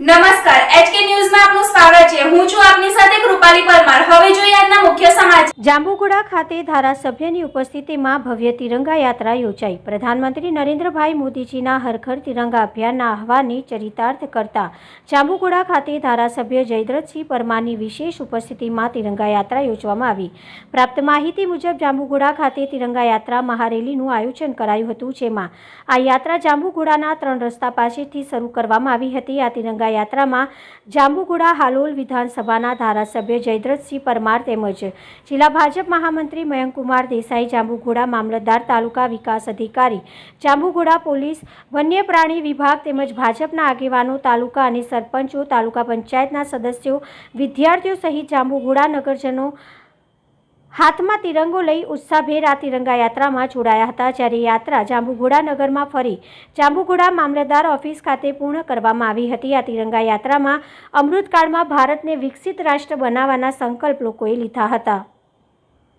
નમસ્કાર. એચકે ન્યૂઝમાં આપનું સ્વાગત છે. હું છું આપની સાથે કૃપાલી પરમાર. હવે જાંબુગોડા ખાતે ધારાસભ્યની ઉપસ્થિતિમાં ભવ્ય તિરંગા યાત્રા યોજાઈ. પ્રધાનમંત્રી નરેન્દ્રભાઈ મોદીજીના હરઘર તિરંગા અભિયાનના આહવાનને ચરિતાર્થ કરતા જાંબુગોડા ખાતે ધારાસભ્ય જયદ્રથસિંહ પરમારની વિશેષ ઉપસ્થિતિમાં તિરંગા યાત્રા યોજવામાં આવી. પ્રાપ્ત માહિતી મુજબ જાંબુગોડા ખાતે તિરંગા યાત્રા મહારેલીનું આયોજન કરાયું હતું, જેમાં આ યાત્રા જાંબુગોડાના ત્રણ રસ્તા પાસેથી શરૂ કરવામાં આવી હતી. આ તિરંગા યાત્રામાં જાંબુગોડા હાલોલ વિધાનસભાના ધારાસભ્ય જયદ્રથસિંહ પરમાર તેમજ જિલ્લા ભાજપ મહામંત્રી મયંકુમાર દેસાઈ, જાંબુઘોડા મામલતદાર તાલુકા વિકાસ અધિકારી, જાંબુઘોડા પોલીસ વન્ય પ્રાણી વિભાગ તેમજ ભાજપના આગેવાનો, તાલુકા અને સરપંચો, તાલુકા પંચાયતના સદસ્યો, વિદ્યાર્થીઓ સહિત જાંબુઘોડા નગરજનો હાથમાં તિરંગો લઈ ઉત્સાહભેર આ તિરંગા યાત્રામાં જોડાયા હતા. જ્યારે યાત્રા જાંબુઘોડા નગરમાં ફરી જાંબુઘોડા મામલતદાર ઓફિસ ખાતે પૂર્ણ કરવામાં આવી હતી. આ તિરંગા યાત્રામાં અમૃતકાળમાં ભારતને વિકસિત રાષ્ટ્ર બનાવવાના સંકલ્પ લોકોએ લીધા હતા.